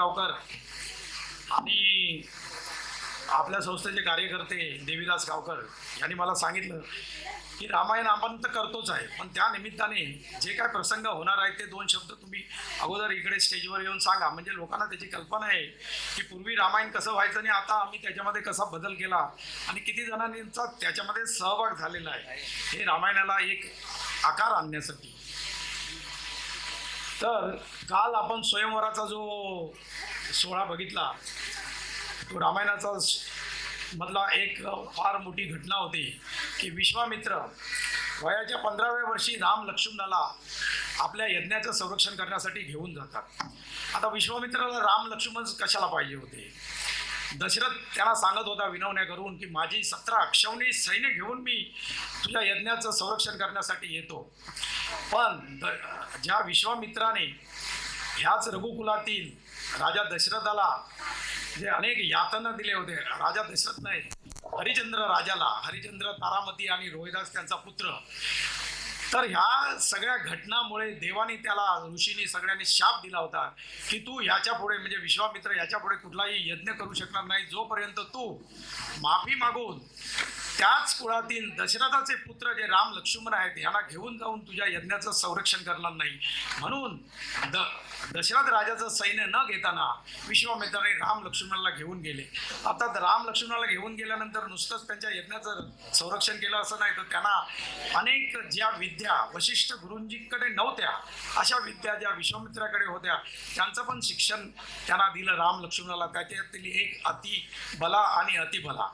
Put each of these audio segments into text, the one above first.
गावकर आणि आपल्या संस्थेचे कार्यकर्ते देवीदास गावकर यांनी मला सांगितलं की रामायण आपण तर करतोच आहे पण त्या निमित्ताने जे काय प्रसंग होणार आहेत ते दोन शब्द तुम्ही अगोदर इकडे स्टेजवर येऊन सांगा. म्हणजे लोकांना त्याची कल्पना आहे की पूर्वी रामायण कसं व्हायचं आणि आता आम्ही त्याच्यामध्ये कसा बदल केला आणि किती जणांचा त्याच्यामध्ये सहभाग झालेला आहे. हे रामायणाला एक आकार आणण्यासाठी तर काल आपण स्वयंवराचा जो सोहळा बघितला तो रामायणाचा स- मधला एक फार मोठी घटना होती की विश्वामित्र वयाच्या पंधराव्या वर्षी राम लक्ष्मणाला आपल्या यज्ञाचं संरक्षण करण्यासाठी घेऊन जातात. आता विश्वामित्राला राम लक्ष्मण कशाला पाहिजे होते? दशरथ त्याला सांगत होता विनवण्या करून की माझी सतरा अक्षवणी सैन्य घेऊन मी तुझ्या यज्ञाचं संरक्षण करण्यासाठी येतो. पण ज्या विश्वामित्राने ह्याच रघुकुलातील राजा दशरथाला जे अनेक यातना दिले होते राजा दशरथ नाही हरिचंद्र राजाला हरिचंद्र तारामती आणि रोहिदास त्यांचा पुत्र तर ह्या सगळ्या घटनामुळे देवाने त्याला ऋषीने सगळ्यांनी शाप दिला होता की तू ह्याच्या पुढे म्हणजे विश्वामित्र याच्यापुढे कुठलाही यज्ञ करू शकणार नाही. जोपर्यंत तू माफी मागून त्याच कुळातील दशरथाचे पुत्र जे राम लक्ष्मण आहेत यांना घेऊन जाऊन तुझ्या यज्ञाचं संरक्षण करणार नाही. म्हणून द दशरथ राजाचं सैन्य न घेताना विश्वामित्राने राम लक्ष्मणाला घेऊन गेले. आता राम लक्ष्मणाला घेऊन गेल्यानंतर नुसतंच त्यांच्या यज्ञाचं संरक्षण केलं असं नाही तर त्यांना अनेक ज्या विद्या वशिष्ठ गुरुंजीकडे नव्हत्या अशा विद्या ज्या विश्वामित्राकडे होत्या त्यांचं पण शिक्षण त्यांना दिलं राम लक्ष्मणाला. त्याच्यातील एक अति बला आणि अतिबला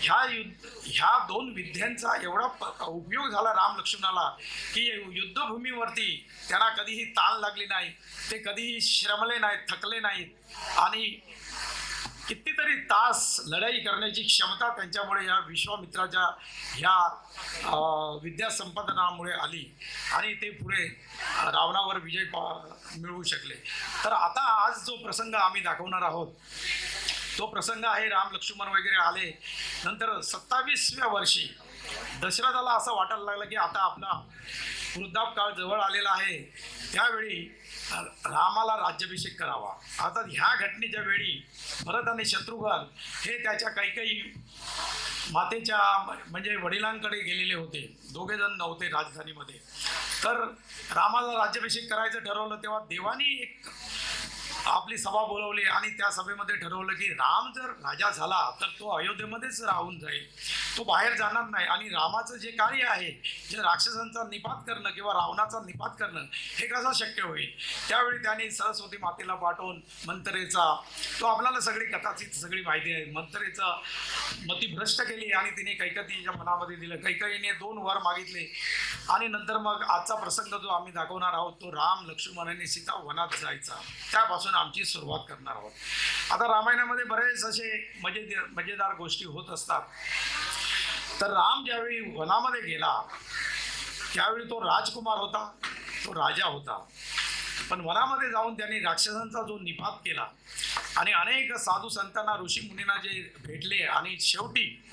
ह्या युद्ध ह्या दोन विद्यांचा एवढा प- उपयोग झाला राम लक्ष्मणाला की युद्धभूमीवरती त्यांना कधीही ताण लागली नाही ते कधीही श्रमले नाहीत थकले नाहीत. आणि कितीतरी तास लढाई करण्याची क्षमता त्यांच्यामुळे या विश्वामित्राच्या ह्या विद्यासंपादनामुळे विद्या संपादनामुळे आली. आणि ते पुढे रावणावर विजय पा- मिळवू शकले. तर आता आज जो प्रसंग आम्ही दाखवणार आहोत तो प्रसंग आहे राम लक्ष्मण वगैरे आले. नंतर सत्तावीसव्या वर्षी दशरथाला असं वाटायला लागलं की आता आपला वृद्धापकाळ जवळ आलेला आहे. त्यावेळी रामाला राज्याभिषेक करावा. आता ह्या घटनेच्या वेळी भरत आणि शत्रुघ्न हे त्याच्या काही काही मातेच्या म्हणजे वडिलांकडे गेलेले होते. दोघे जण नव्हते राजधानीमध्ये. तर रामाला राज्याभिषेक करायचं ठरवलं तेव्हा देवानी एक आपली सभा बोलवली आणि त्या सभेमध्ये ठरवलं की राम जर राजा झाला तर तो अयोध्येमध्येच राहून जाईल. तो बाहेर जाणार नाही आणि रामाचं जे कार्य आहे जे राक्षसांचा निपात करणं किंवा रावणाचा निपात करणं हे कसं शक्य होईल? त्यावेळी त्यांनी सरस्वती मातेला पाठवून मंत्रेचा तो आपल्याला सगळी कथाची सगळी माहिती आहे. मती भ्रष्ट केली आणि तिने कैकतीच्या मनामध्ये दिलं. कैकईने दोन वर मागितले आणि नंतर मग आजचा प्रसंग जो आम्ही दाखवणार आहोत तो राम लक्ष्मण आणि सीता वनात जायचा. त्यापासून आमची सुरुवात करणार आहोत. आता रामायणामध्ये बरेच असे मजे मजेदार गोष्टी होत असतात. तर राम ज्यावेळी वनामध्ये गेला त्यावेळी तो राजकुमार होता तो राजा होता. पण वनामध्ये जाऊन त्यांनी राक्षसांचा जो निपात केला आणि अनेक साधू संतांना ऋषी मुनींना जे भेटले आणि शेवटी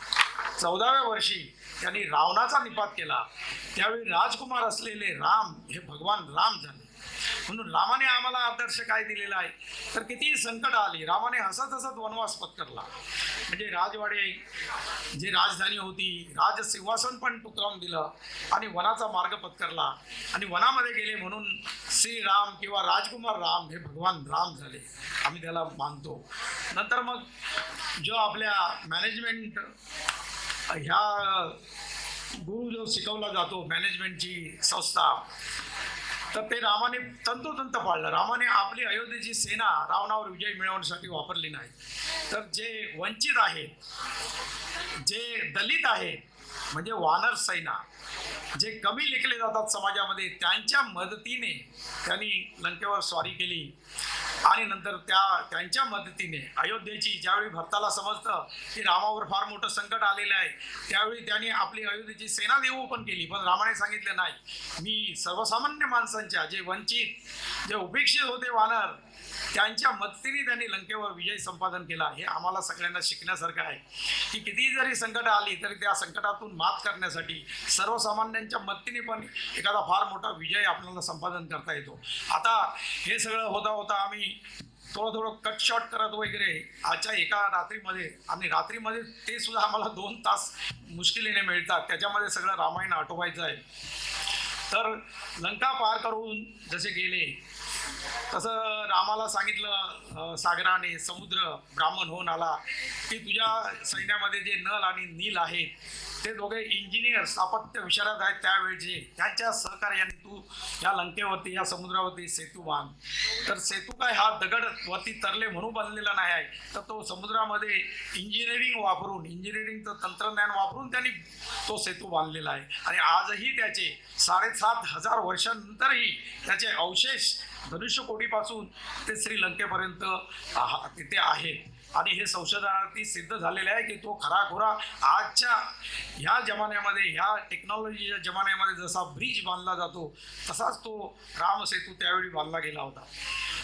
चौदाव्या वर्षी त्यांनी रावणाचा निपात केला. त्यावेळी राजकुमार असलेले राम हे भगवान राम झाले. म्हणून रामाने आम्हाला आदर्श काय दिलेला आहे? तर किती संकट आली रामाने हसत हसत वनवास पत्करला. म्हणजे राजवाडे जी राजधानी होती राजसिंहासन पण तुकराम दिलं आणि वनाचा मार्ग पत्करला. आणि वनामध्ये गेले म्हणून श्रीराम किंवा राजकुमार राम हे भगवान राम झाले. आम्ही त्याला मानतो. नंतर मग जो आपल्या मॅनेजमेंट ह्या गुरु जो शिकवला जातो मॅनेजमेंटची संस्था तर ते रामाने तंतोतंत पाळलं. रामाने आपली अयोध्येची सेना रावणावर विजय मिळवण्यासाठी वापरली नाही. तर जे वंचित आहेत जे दलित आहेत म्हणजे वानर सैना जे कमी लेखले जातात समाजामध्ये त्यांच्या मदतीने त्यांनी लंकेवर स्वारी केली. आणि नंतर त्या त्यांच्या मदतीने अयोध्येची ज्यावेळी भरताला समजतं की रामावर फार मोठं संकट आलेलं आहे त्यावेळी त्यांनी आपली अयोध्येची सेना देऊ पण केली. पण रामाने सांगितलं नाही. मी सर्वसामान्य माणसांच्या जे वंचित जे उपेक्षित होते वानर त्यांच्या मदतीने त्यांनी लंकेवर विजय संपादन केला हे आम्हाला सगळ्यांना शिकण्यासारखं आहे. की कितीही जरी संकट आली तरी त्या संकटातून मात करण्यासाठी सर्वसामान्यांच्या मदतीने पण एखादा फार मोठा विजय आपल्याला संपादन करता येतो. आता हे सगळं होता होता आम्ही थोडं थोडं कट शॉट करत वगैरे आजच्या एका रात्रीमध्ये आणि रात्रीमध्ये ते सुद्धा आम्हाला दोन तास मुश्किलीने मिळतात. त्याच्यामध्ये सगळं रामायण आठवायचं आहे. तर लंका पार करून जसे गेले तसं रामाला सांगितलं सागराने समुद्र ब्राह्मण होऊन आला. की तुझ्या सैन्यामध्ये जे नल आणि नील आहेत ते दोघे इंजिनियर स्थापत्य विशारद आहेत त्यावेळचे. त्यांच्या सहकार्याने तू या लंकेवरती या समुद्रावरती सेतू बांध. तर सेतू काय हा दगड वरती तरले म्हणून बनलेला नाही आहे. तर तो समुद्रामध्ये इंजिनिअरिंग वापरून इंजिनिअरिंगचं तंत्रज्ञान वापरून त्यांनी तो सेतू बांधलेला आहे. आणि आजही त्याचे साडेसात हजार वर्षांनंतरही त्याचे अवशेष धनुष्यकोटीपासून ते श्रीलंकेपर्यंत आहा- तिथे आहेत आणि हे संशोधनार्थी सिद्ध झालेले आहे की तो खराखुरा आजच्या ह्या जमान्यामध्ये ह्या टेक्नॉलॉजीच्या जमान्यामध्ये जसा ब्रिज बांधला जातो तसाच तो राम सेतू त्यावेळी बांधला गेला होता.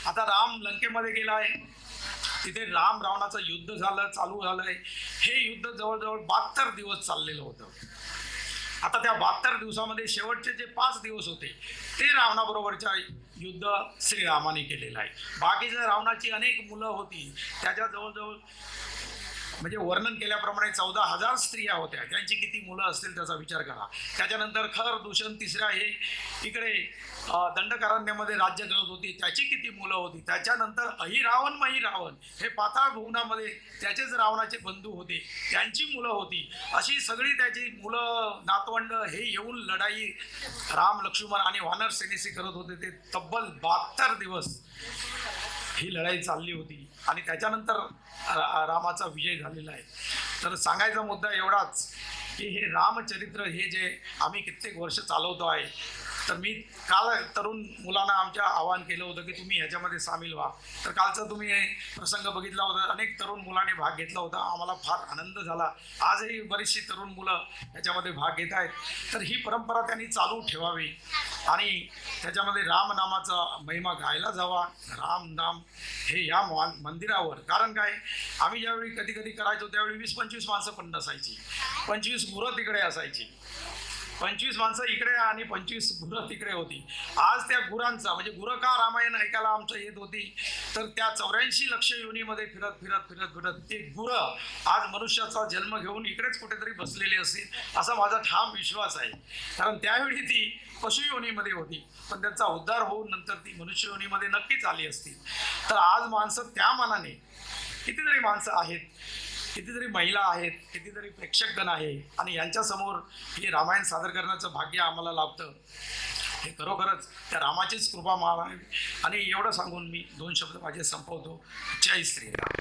आता राम लंकेमध्ये गेला आहे. तिथे राम रावणाचं युद्ध झालं चालू झालं आहे हे युद्ध जवळजवळ बहात्तर दिवस चाललेलं होतं. आता त्या बहात्तर दिवसामध्ये शेवटचे जे पाच दिवस होते ते रावणाबरोबरच्या युद्ध श्रीरामाने केलेलं आहे. बाकीच्या रावणाची अनेक मुलं होती त्याच्या जवळजवळ म्हणजे वर्णन केल्याप्रमाणे चौदा हजार स्त्रिया होत्या. त्यांची किती मुलं असतील त्याचा विचार करा. त्याच्यानंतर खर दूषण तिसरा हे इकडे दंडकारण्यामध्ये राज्य करत होती. त्याची किती मुलं होती? त्याच्यानंतर अहिरावण महिरावण हे पाताळ भुवनामध्ये त्याचेच रावणाचे बंधू होते. त्यांची मुलं होती. अशी सगळी त्याची मुलं नातवंड हे येऊन लढाई राम लक्ष्मण आणि वानर सेनेशी करत होते. ते तब्बल बहात्तर दिवस ही लढाई चालली होती आणि त्याच्यानंतर रा- रामाचा विजय झालेला आहे. तर सांगायचा मुद्दा एवढाच की हे रामचरित्र हे जे आम्ही कित्येक वर्ष चालवतो आहे तर मी काल तरुण मुलांना आमच्या आवाहन केलं होतं की तुम्ही ह्याच्यामध्ये सामील व्हा. तर कालचा तुम्ही प्रसंग बघितला होता. अनेक तरुण मुलांनी भाग घेतला होता. आम्हाला फार आनंद झाला. आजही बरीचशी तरुण मुलं ह्याच्यामध्ये भाग घेत आहेत. तर ही परंपरा त्यांनी चालू ठेवावी. आणि त्याच्यामध्ये रामनामाचा महिमा गायला जावा. राम नाम हे या मंदिरावर. कारण काय? आम्ही ज्यावेळी कधी कधी करायचो त्यावेळी वीस पंचवीस माणसं पण नसायची पंचवीस मुलं तिकडे असायची. पंचवीस माणसं इकडे आणि पंचवीस गुरं तिकडे होती. आज त्या गुरांचा म्हणजे गुरं का रामायण ऐकायला आमचं येत होती तर त्या चौऱ्याऐंशी लक्ष योनीमध्ये फिरत फिरत फिरत फिरत ते गुरं आज मनुष्याचा जन्म घेऊन इकडेच कुठेतरी बसलेले असतील असा माझा ठाम विश्वास आहे. कारण त्यावेळी ती पशुयोनीमध्ये होती पण त्यांचा उद्धार होऊन नंतर ती मनुष्य योनीमध्ये नक्कीच आली असती. तर आज माणसं त्या मानाने कितीतरी माणसं आहेत कितीतरी महिला आहेत कितीतरी प्रेक्षकगण आहे आणि यांच्यासमोर हे रामायण सादर करण्याचं भाग्य आम्हाला लाभतं. हे खरोखरच त्या रामाचीच कृपा मला आणि एवढं सांगून मी दोन शब्द माझे संपवतो. जय श्रीराम.